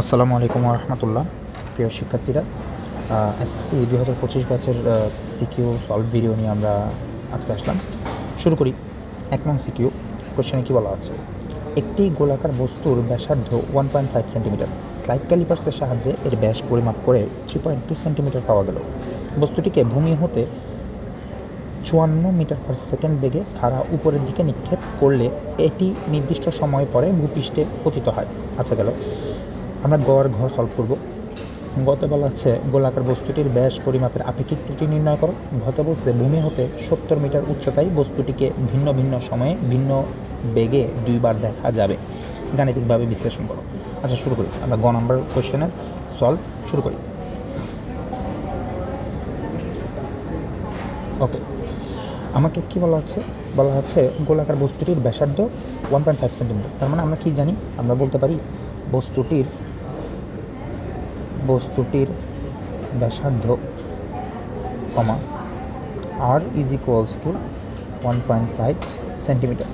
আসসালামু আলাইকুম রহমতুল্লাহ প্রিয় শিক্ষার্থীরা এসএসসি দুই হাজার পঁচিশ ব্যাচের সিকিউ সলভ ভিডিও নিয়ে আমরা আজকে আসলাম। শুরু করি। এক নং সিকিউ কোশ্চেনে কী বলা আছে? একটি গোলাকার বস্তুর ব্যাসার্ধ one point five centimetre slide ক্যালিপার্সের সাহায্যে এর ব্যাস পরিমাপ করে থ্রি পয়েন্ট টু সেন্টিমিটার পাওয়া গেল। বস্তুটিকে ভূমি হতে চুয়ান্ন মিটার পার সেকেন্ড বেগে খাড়া উপরের দিকে নিক্ষেপ করলে এটি নির্দিষ্ট সময় পরে ভূপৃষ্ঠে পতিত হয়। আচ্ছা গেল। আমরা গড় ঘর সলভ করব। গতে বলা হচ্ছে গোলাকার বস্তুটির ব্যাস পরিমাপের আপেক্ষিক ত্রুটি নির্ণয় করো। ঘতে বলছে ভূমি হতে সত্তর মিটার উচ্চতায় বস্তুটিকে ভিন্ন ভিন্ন সময়ে ভিন্ন বেগে দুইবার দেখা যাবে। গাণিতিকভাবে বিশ্লেষণ করো। আচ্ছা শুরু করি। আমরা গ নাম্বার কোয়েশ্চেনের সলভ শুরু করি। ওকে আমাকে কি বলা হচ্ছে বলা হচ্ছে গোলাকার বস্তুটির ব্যাসার্ধ ওয়ান পয়েন্ট ফাইভ সেন্টিমিটার তার মানে আমরা কি জানি? আমরা বলতে পারি বস্তুটির বস্তুটির ব্যাসার্ধ comma R is equals to one point five centimetre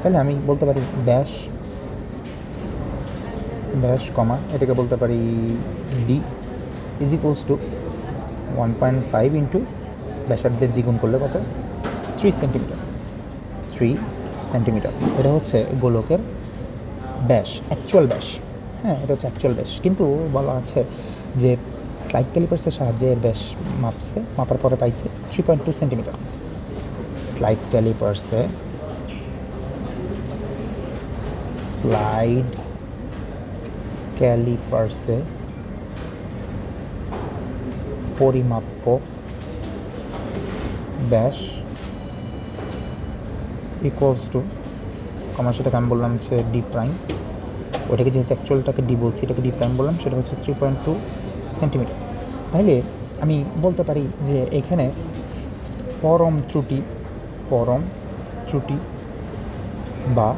তাহলে আমি বলতে পারি ব্যাস ব্যাস কমা, এটাকে বলতে পারি D is equals to one point five into ব্যাসার্ধের দ্বিগুণ করলে কত? থ্রি সেন্টিমিটার থ্রি সেন্টিমিটার এটা হচ্ছে গোলকের ব্যাস অ্যাকচুয়াল ব্যাস। হ্যাঁ এটা হচ্ছে অ্যাকচুয়াল ব্যাস কিন্তু বলা আছে যে স্লাইড ক্যালিপার্সের সাহায্যে এর ব্যাস মাপছে, মাপার পরে পাইছে three point two centimetre slide ক্যালিপার্সে slide ক্যালিপার্সে পরিমাপ্য ব্যাস ইকুয়ালস টু কমার সেটাকে আমি বললাম হচ্ছে ডি প্রাইম ওটাকে যেহেতু অ্যাকচুয়ালটাকে ডি বলছি, এটাকে ডি প্রাইম বললাম, সেটা হচ্ছে থ্রি পয়েন্ট টু সেন্টিমিটার তাহলে আমি বলতে পারি যে এখানে পরম ত্রুটি পরম ত্রুটি বা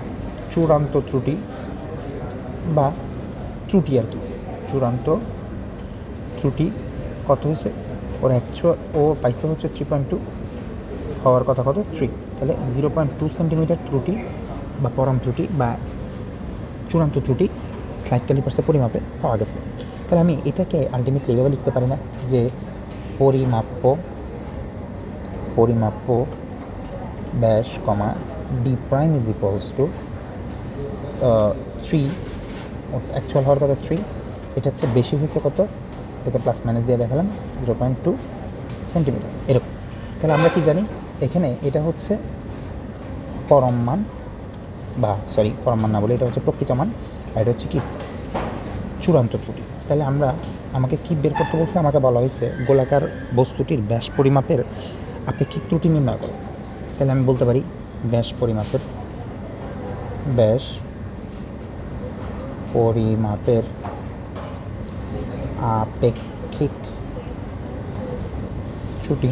চূড়ান্ত ত্রুটি বা ত্রুটি আর কি। চূড়ান্ত ত্রুটি কত হয়েছে? ওর অ্যাকচুয়াল ও পাইছে হচ্ছে থ্রি পয়েন্ট টু হওয়ার কথা কত? থ্রি তাহলে জিরো পয়েন্ট টু সেন্টিমিটার ত্রুটি বা পরম ত্রুটি বা চূড়ান্ত ত্রুটি স্লাইড ক্যালিপার্সের পরিমাপে পাওয়া গেছে। তাহলে আমি এটাকে আলটিমেটলি এইভাবে লিখতে পারি না যে পরিমাপ্য পরিমাপ্য ব্যাস comma D prime is equals to three actual হওয়ার কথা থ্রি এটা হচ্ছে বেশি হয়েছে কত? এটাকে প্লাস মাইনাস দিয়ে দেখালাম জিরো পয়েন্ট টু সেন্টিমিটার এরকম। তাহলে আমরা কি জানি? এখানে এটা হচ্ছে পরম মান বা সরি পরমান না বলে, এটা হচ্ছে প্রকৃত মান, আর এটা হচ্ছে কি? চূড়ান্ত ত্রুটি। তাহলে আমরা আমাকে কি বের করতে বলছে? আমাকে বলা হয়েছে গোলাকার বস্তুটির ব্যাস পরিমাপের আপেক্ষিক ত্রুটি নির্ণয় করো। তাহলে আমি বলতে পারি ব্যাস পরিমাপের ব্যাস পরিমাপের আপেক্ষিক ত্রুটি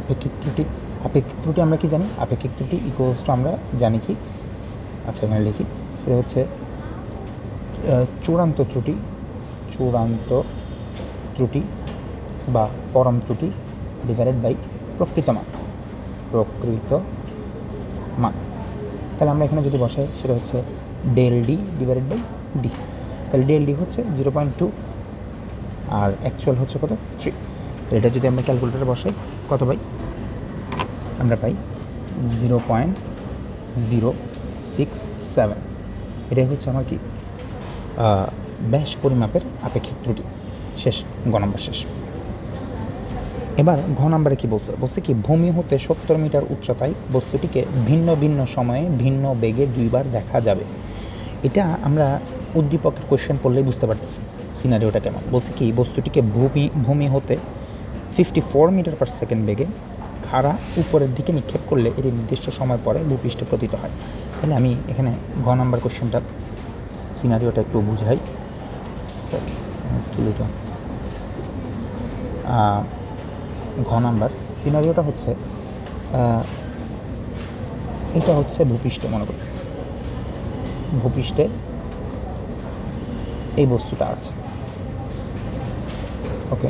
আপেক্ষিক ত্রুটি আপেক্ষিক ত্রুটি আমরা কি জানি? আপেক্ষিক ত্রুটি ইকুয়ালস টু আমরা জানি কি? আচ্ছা এখানে লিখি। সেটা হচ্ছে চূড়ান্ত ত্রুটি চূড়ান্ত ত্রুটি বা পরম ত্রুটি ডিভাইডেড বাই প্রকৃত মান। প্রকৃত মান। তাহলে আমরা এখানে যদি বসাই, সেটা হচ্ছে del D divided by D তাহলে ডেল ডি হচ্ছে জিরো পয়েন্ট টু আর অ্যাকচুয়াল হচ্ছে কত? থ্রি এটা যদি আমরা ক্যালকুলেটারে বসাই, কত পাই? আমরা পাই zero point zero six seven এটাই হচ্ছে আমার কি? ব্যাস পরিমাপের আপেক্ষিক ত্রুটি। শেষ গ নম্বর শেষ। এবার ঘ নম্বরে কি বলছে? বলছে কি, ভূমি হতে সত্তর মিটার উচ্চতায় বস্তুটিকে ভিন্ন ভিন্ন সময়ে ভিন্ন বেগে দুইবার দেখা যাবে। এটা আমরা উদ্দীপকের কোয়েশ্চেন পড়লেই বুঝতে পারতেছি সিনারিওটা কেমন। বলছে কি, বস্তুটিকে ভূমি ভূমি হতে fifty four metre per second বেগে খাড়া উপরের দিকে নিক্ষেপ করলে এটি নির্দিষ্ট সময় পরে ভূপৃষ্ঠে পতিত হয়। তাহলে আমি এখানে ঘ নাম্বার কোশ্চেনটা সিনারিওটা একটু বুঝাই। কী ঘ নাম্বার। সিনারিওটা হচ্ছে এটা হচ্ছে ভূপৃষ্ঠ, মনে করি। ভূপৃষ্ঠে এই বস্তুটা আছে। ওকে?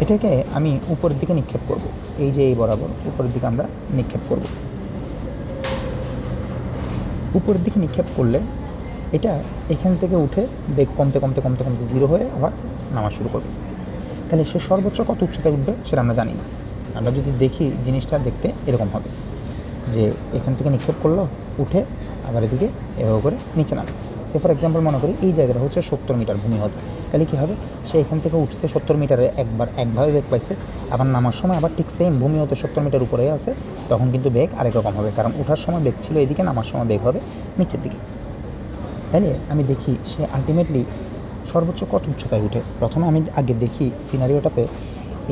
এটাকে আমি উপরের দিকে নিক্ষেপ করব। এই যে এই বরাবর, উপরের দিকে আমরা নিক্ষেপ করব। উপরের দিকে নিক্ষেপ করলে এটা এখান থেকে উঠে বেগ কমতে কমতে কমতে কমতে জিরো হয়ে আবার নামা শুরু করবে। তাহলে সে সর্বোচ্চ কত উচ্চতায় উঠবে সেটা আমরা জানি না। আমরা যদি দেখি জিনিসটা দেখতে এরকম হবে যে এখান থেকে নিক্ষেপ করল, উঠে আবার এদিকে এভাবে করে নিচে নামে সে ফর এক্সাম্পল মনে করি এই জায়গাটা হচ্ছে সত্তর মিটার ভূমি হতে। তাহলে কী হবে? সে এখান থেকে উঠছে সত্তর মিটারে একবার, একভাবে বেগ পাইছে, আবার নামার সময় আবার ঠিক সেম ভূমি হতে সত্তর মিটার উপরে আছে, তখন কিন্তু বেগ আরেক রকম হবে, কারণ ওঠার সময় বেগ ছিল এদিকে, নামার সময় বেগ হবে নিচের দিকে। তাহলে আমি দেখি সে আলটিমেটলি সর্বোচ্চ কত উচ্চতায় উঠে? প্রথমে আমি আগে দেখি সিনারিওটাতে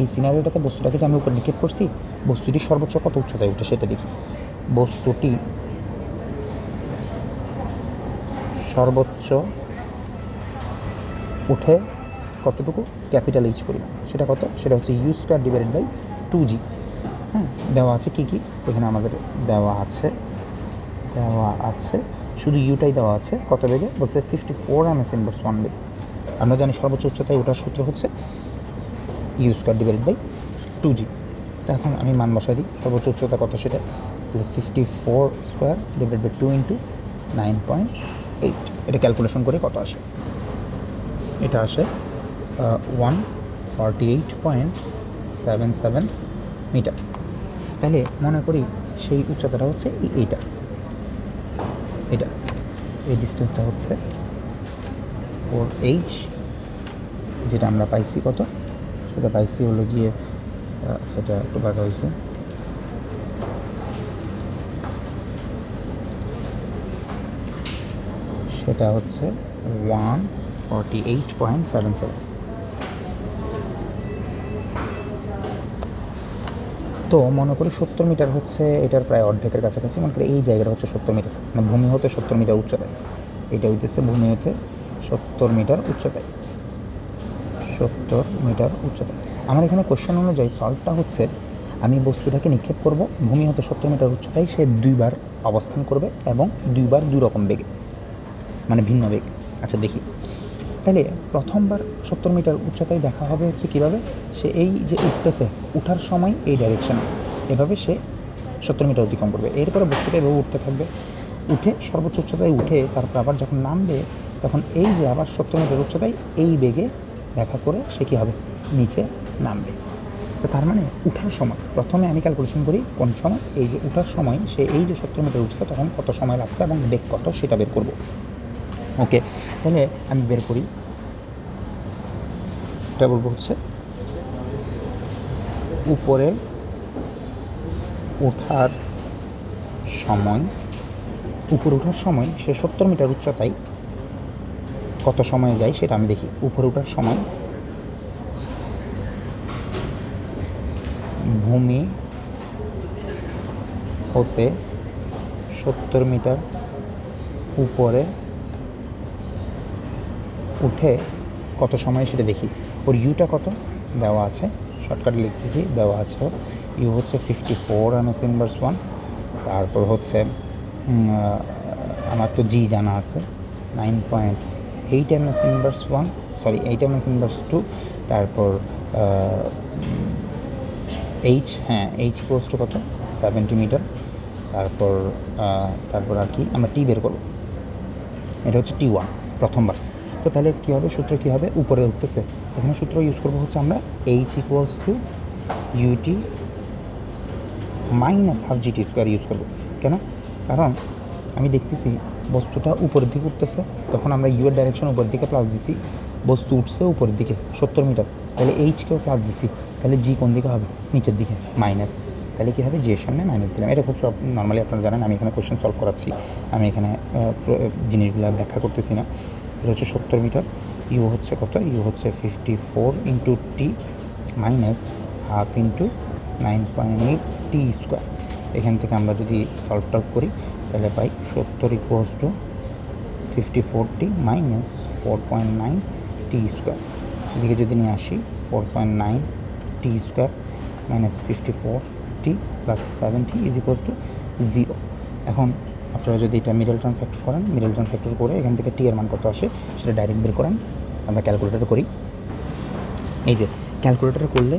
এই সিনারিওটাতে বস্তুটাকে যে আমি উপর নিক্ষেপ করছি, বস্তুটি সর্বোচ্চ কত উচ্চতায় উঠে সেটা দেখি। বস্তুটি সর্বোচ্চ উঠে কতটুকু? ক্যাপিটাল এইচ পরিমাণ। সেটা কত? সেটা হচ্ছে U square divided by two G হ্যাঁ দেওয়া আছে কী কী? এখানে আমাদের দেওয়া আছে দেওয়া আছে। শুধু ইউটাই দেওয়া আছে। কত বেগে? বলছে fifty four M S inverse one বেগে। আমরা জানি সর্বোচ্চ উচ্চতায় ওঠার সূত্র হচ্ছে U square divided by two G তো এখন আমি মান বসাই দিই। সর্বোচ্চ উচ্চতা কত সেটা? তাহলে fifty four square divide by two into nine point eight এটা ক্যালকুলেশন করে কত আসে? এটা আসে one forty eight point seven seven metre তাহলে মনে করি সেই উচ্চতাটা হচ্ছে এই- এইটা এটা। এই ডিস্টেন্সটা হচ্ছে ওর এইচ যেটা আমরা পাইছি কত? সেটা পাইছি হলো গিয়ে সেটা একটু বাঁকা হয়েছে? সেটা হচ্ছে one forty eight point seven seven. তো মনে করি সত্তর মিটার হচ্ছে এটার প্রায় অর্ধেকের কাছাকাছি, মনে করি এই জায়গাটা হচ্ছে সত্তর মিটার মানে ভূমি হতে সত্তর মিটার উচ্চতায়। এটা হইতেছে ভূমি হতে সত্তর মিটার উচ্চতায়। সত্তর মিটার উচ্চতায়। আমার এখানে কোশ্চেন অনুযায়ী সলভটা হচ্ছে, আমি বস্তুটাকে নিক্ষেপ করব, ভূমি হতে সত্তর মিটার উচ্চতায় সে দুইবার অবস্থান করবে এবং দুইবার দুই রকম বেগে। মানে ভিন্ন বেগ। আচ্ছা দেখি। তাহলে প্রথমবার সত্তর মিটার উচ্চতায় দেখা হবে হচ্ছে কীভাবে? সে এই যে উঠতেছে, উঠার সময় এই ডাইরেকশনে এভাবে সে সত্তর মিটার অতিক্রম করবে। এরপরে বস্তুটা এভাবে উঠতে থাকবে। উঠে সর্বোচ্চ উচ্চতায় উঠে তারপর আবার যখন নামবে, তখন এই যে আবার সত্তর মিটার উচ্চতায় এই বেগে দেখা করে সে কী হবে? নিচে নামবে। তো তার মানে উঠার সময়, প্রথমে আমি ক্যালকুলেশন করি কোন সময়, এই যে উঠার সময় সে এই যে সত্তর মিটার উঠছে, তখন কত সময় লাগছে এবং বেগ কত সেটা বের করব। ওকে, তাহলে আমি বের করি। এটা বলব হচ্ছে, উপরে ওঠার সময়, উপরে ওঠার সময়, সে সত্তর মিটার উচ্চতায় কত সময় যায় সেটা আমি দেখি। উপরে ওঠার সময় ভূমি হতে সত্তর মিটার উপরে উঠে কত সময় সেটা দেখি। ওর ইউটা কত? দেওয়া আছে। শর্টকাটে লিখতেছি, দেওয়া আছে ইউ হচ্ছে fifty four S inverse one তারপর হচ্ছে আমার তো জি জানা আছে। Nine point eight M S inverse one sorry eight M S inverse two তারপর এইচ হ্যাঁ এইচ ইকোয়াস টু কত? সেভেন্টি মিটার তারপর তারপর আর কি? আমরা টি বের করব। এটা হচ্ছে টি ওয়ান প্রথমবার। তো তাহলে কী হবে? সূত্র কী হবে? উপরে উঠতেছে। এখানে সূত্র ইউজ করব হচ্ছে আমরা H equals to UT minus half GT square use করব। কেন? কারণ আমি দেখতেছি বস্তুটা উপরের দিকে উঠতেছে। তখন আমরা ইউ এর ডাইরেকশন উপরের দিকে প্লাস দিছি। বস্তু উঠছে উপরের দিকে, সত্তর মিটার। তাহলে এইচকেও প্লাস দিছি। তাহলে জি কোন দিকে হবে? নিচের দিকে। মাইনাস তাহলে কী হবে? জি এর সামনে মাইনাস দিলাম। এটা খুব সব নর্মালি আপনারা জানেন, আমি এখানে কোয়েশ্চেন সলভ করাচ্ছি। আমি এখানে জিনিসগুলো ব্যাখ্যা করতেছি না। এটা হচ্ছে সত্তর মিটার। ইউ হচ্ছে কত? ইউ হচ্ছে fifty four into T minus half into nine point eight T square এখান থেকে আমরা যদি সলভ টলভ করি, তাহলে পাই সত্তর equals to fifty four T minus four point nine T square এদিকে যদি নিয়ে আসি four point nine T square minus fifty four T plus seventy is equals to zero এখন আপনারা যদি এটা মিডল টার্ম ফ্যাক্টর করেন মিডল টার্ম ফ্যাক্টর করে এখান থেকে টি এর মান কত আসে সেটা ডাইরেক্ট বের করেন, আমরা ক্যালকুলেটারে করি। এই যে ক্যালকুলেটারে করলে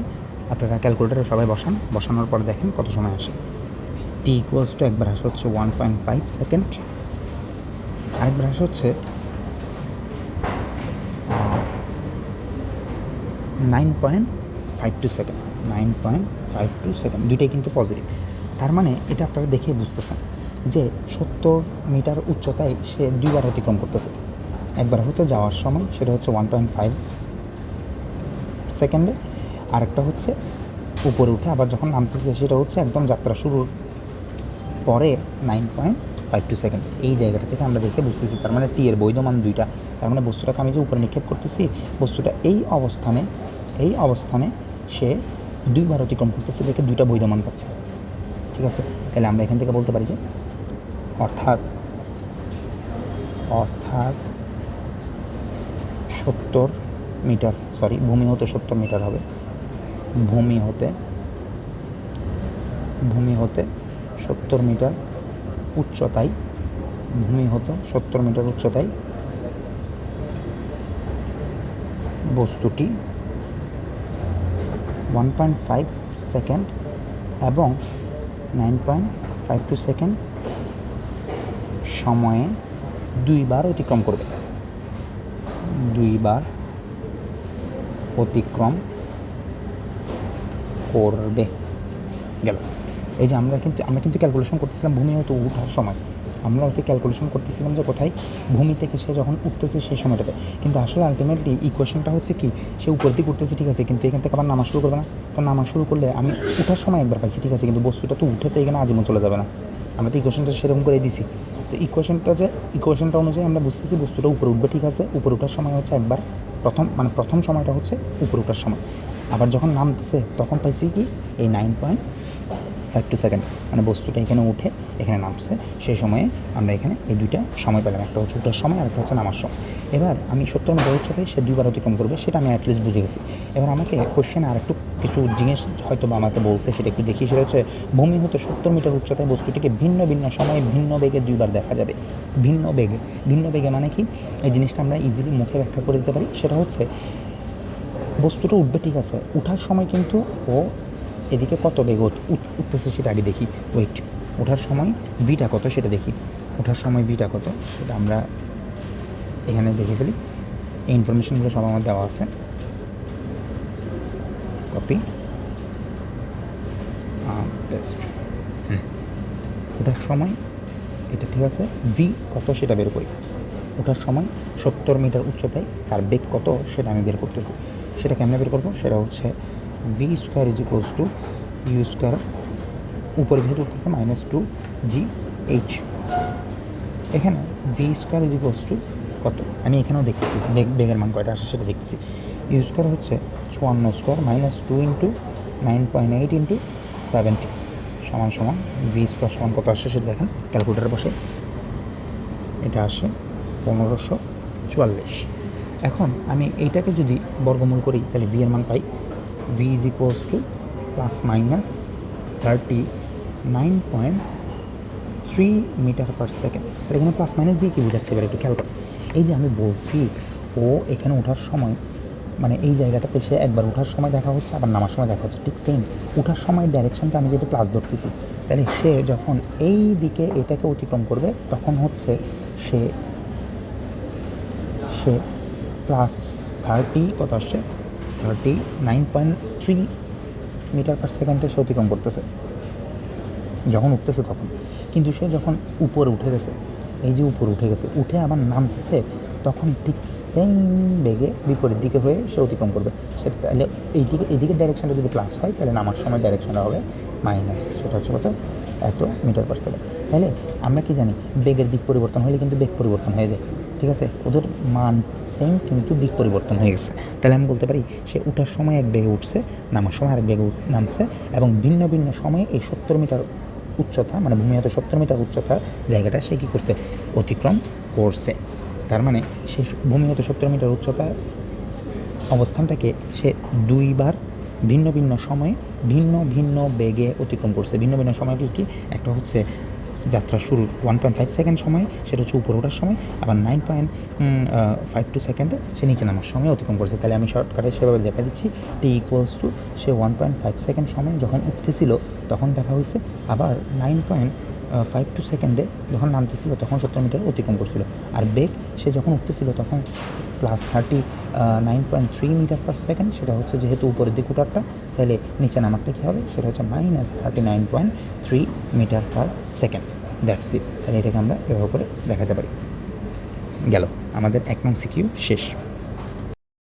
আপনারা ক্যালকুলেটারে সবাই বসান, বসানোর পর দেখেন কত সময় আসে। টি ইকুয়ালস টু একবার আসে হচ্ছে ওয়ান পয়েন্ট ফাইভ সেকেন্ড আরেকবার আসে হচ্ছে nine point five two second nine point five two second দুইটাই কিন্তু পজিটিভ তার মানে এটা আপনারা দেখে বুঝতেছেন। যে সত্তর মিটার উচ্চতায় সে দুইবার অতিক্রম করতেছে। একবার হচ্ছে যাওয়ার সময় সেটা হচ্ছে ওয়ান পয়েন্ট ফাইভ সেকেন্ডে আরেকটা হচ্ছে উপরে উঠে আবার যখন নামতেছে, সেটা হচ্ছে একদম যাত্রা শুরুর পরে nine point five two second এই জায়গাটা থেকে আমরা দেখে বুঝতেছি, তার মানে টি এর বৈধ দুইটা। তার মানে বস্তুটাকে আমি যে উপরে নিক্ষেপ করতেছি, বস্তুটা এই অবস্থানে এই অবস্থানে সে দুইবার অতিক্রম করতেছে, দেখে দুইটা বৈধমান পাচ্ছে। ঠিক আছে? তাহলে আমরা এখান থেকে বলতে পারি যে অর্থাৎ অর্থাৎ সত্তর মিটার সরি ভূমি হতে সত্তর মিটার হবে। ভূমি হতে ভূমি হতে সত্তর মিটার উচ্চতায়, ভূমি হতে সত্তর মিটার উচ্চতায় বস্তুটি ওয়ান পয়েন্ট ফাইভ সেকেন্ড এবং nine point five two second সময়ে দুইবার অতিক্রম করবে। দুইবার অতিক্রম করবে। গেল। এই যে আমরা কিন্তু আমরা কিন্তু ক্যালকুলেশন করতেছিলাম ভূমি হয়তো উঠার সময়। আমরা ওকে ক্যালকুলেশন করতেছিলাম যে কোথায় ভূমি থেকে সে যখন উঠতেছে সেই সময়টাতে। কিন্তু আসলে আলটিমেটলি ইকুয়েশনটা হচ্ছে কি, সে উপর দিকে উঠতেছে, ঠিক আছে, কিন্তু এখান থেকে আবার নামা শুরু করবে না। তো নামা শুরু করলে আমি উঠার সময় একবার পাইছি, ঠিক আছে, কিন্তু বস্তুটা তো উঠে তো এখানে আজীবন চলে যাবে না। আমরা তো ইকুয়েশনটা সেরকম করে দিছি। তো ইকুয়েশনটা যে ইকুয়েশনটা অনুযায়ী আমরা বুঝতেছি বস্তুটা উপরে উঠবে ঠিক আছে, উপরে ওঠার সময় হচ্ছে একবার প্রথম মানে প্রথম সময়টা হচ্ছে উপরে ওঠার সময়। আবার যখন নামতেছে, তখন পাইছি কি? এই nine point five two second মানে বস্তুটা এখানে উঠে, এখানে নামছে। সেই সময়ে আমরা এখানে এই দুইটা সময় পেলাম। একটা হচ্ছে উঠার সময় আর একটা হচ্ছে নামার সময়। এবার আমি সত্তর মিটার উচ্চতায় সে দুইবার অতিক্রম করবে, সেটা আমি অ্যাটলিস্ট বুঝে গেছি। এবার আমাকে কোশ্চেনে আর একটু কিছু জিনিস হয়তো বা আমাকে বলছে, সেটা একটু দেখি। সেটা হচ্ছে, ভূমি হতে সত্তর মিটার উচ্চতায় বস্তুটিকে ভিন্ন ভিন্ন সময়ে ভিন্ন বেগে দুইবার দেখা যাবে। ভিন্ন বেগে। ভিন্ন বেগে মানে কি? এই জিনিসটা আমরা ইজিলি মুখে ব্যাখ্যা করে দিতে পারি। সেটা হচ্ছে, বস্তুটা উঠবে ঠিক আছে। উঠার সময় কিন্তু ও এদিকে কত বেগ উঠ- উঠ- উঠতেছে সেটা আগে দেখি। ওয়েট ওঠার সময় ভিটা কত সেটা দেখি। ওঠার সময় ভিটা কত সেটা আমরা এখানে দেখে ফেলি। এই ইনফরমেশনগুলো সব আমার দেওয়া আছে। কপি বেস্ট ওঠার সময় এটা ঠিক আছে ভি কত সেটা বের করি। ওঠার সময় সত্তর মিটার উচ্চতায় তার বেগ কত সেটা আমি বের করতেছি। সেটা কেমনে বের করব? সেটা হচ্ছে V square is equals to U square উপরে যেহেতু উঠতেছে মাইনাস টু জি এইচ এখানে V square is equals to কত? আমি এখানেও দেখতেছি, বেগ, বেগের মান কয়টা আসে সেটা দেখতেছি। ইউ স্কোয়ার হচ্ছে চুয়ান্ন square minus two into nine point eight into seventy সমান সমান ভি স্কোয়ার সমান কত আসে সেটা দেখেন ক্যালকুলেটারে বসে। এটা আসে পনেরোশো চুয়াল্লিশ। এখন আমি এইটাকে যদি বর্গমূল করি, তাহলে ভি এর মান পাই to plus minus thirty nine point three metre per second sir এখানে প্লাস মাইনাস দিয়ে কী বোঝাচ্ছে? এবার একটু খেয়াল এই যে আমি বলছি, ও এখানে ওঠার সময় মানে এই জায়গাটাতে সে একবার ওঠার সময় দেখা হচ্ছে, আবার নামার সময় দেখা হচ্ছে। ঠিক সেম ওঠার সময় ডাইরেকশনটা আমি যেহেতু প্লাস ধরতেছি, তাহলে সে যখন এই দিকে এটাকে অতিক্রম করবে, তখন হচ্ছে সে সে প্লাস থার্টি কত আসছে? Thirty nine point three metre per সেকেন্ডে সে অতিক্রম করতেছে। যখন উঠতেছে তখন। কিন্তু সে যখন উপরে উঠে গেছে, এই যে উপরে উঠে গেছে, উঠে আবার নামতেছে, তখন ঠিক সেম বেগে বিপরীত দিকে হয়ে সে অতিক্রম করবে। সেটা তাহলে এইদিকে এইদিকে ডাইরেকশনটা যদি প্লাস হয়, তাহলে নামার সময় ডাইরেকশনটা হবে মাইনাস সেটা হচ্ছে কত? এত মিটার পার সেকেন্ড তাহলে আমরা কি জানি, বেগের দিক পরিবর্তন হলে কিন্তু বেগ পরিবর্তন হয়ে যায়। ঠিক আছে? ওদের মান সেম কিন্তু দিক পরিবর্তন হয়ে গেছে। তাহলে আমি বলতে পারি, সে উঠার সময় এক বেগে উঠছে, নামার সময় আরেক বেগে নামছে এবং ভিন্ন ভিন্ন সময়ে এই সত্তর মিটার উচ্চতা মানে ভূমিগত সত্তর মিটার উচ্চতার জায়গাটা সে কী করছে? অতিক্রম করছে। তার মানে সে ভূমিগত সত্তর মিটার উচ্চতার অবস্থানটাকে সে দুইবার ভিন্ন ভিন্ন সময়ে ভিন্ন ভিন্ন বেগে অতিক্রম করছে। ভিন্ন ভিন্ন সময়টি কি? একটা হচ্ছে যাত্রা শুরু ওয়ান পয়েন্ট ফাইভ সেকেন্ড সময়, সেটা হচ্ছে উপরে ওঠার সময়, আবার নাইন পয়েন্ট ফাইভ টু সেকেন্ডে সে নিচে নামার সময় অতিক্রম করছে। তাহলে আমি শর্টকাটে সেভাবে দেখা দিচ্ছি টি ইকুয়ালস টু সে ওয়ান পয়েন্ট ফাইভ সেকেন্ড সময় যখন উঠতেছিল, তখন দেখা হয়েছে আবার নাইন পয়েন্ট ফাইভ টু সেকেন্ডে যখন নামতেছিল, তখন সত্তর মিটার অতিক্রম করছিল। আর বেগ, সে যখন উঠতেছিল, তখন plus thirty nine point three metre per second সেটা হচ্ছে যেহেতু উপরের দিক উঠারটা তাহলে নিচে নামারটা কী হবে? সেটা হচ্ছে minus thirty nine point three metre per second that's it তাহলে এটাকে আমরা এভাবে করে দেখাতে পারি। গেল। আমাদের এক নং সিকিউ শেষ।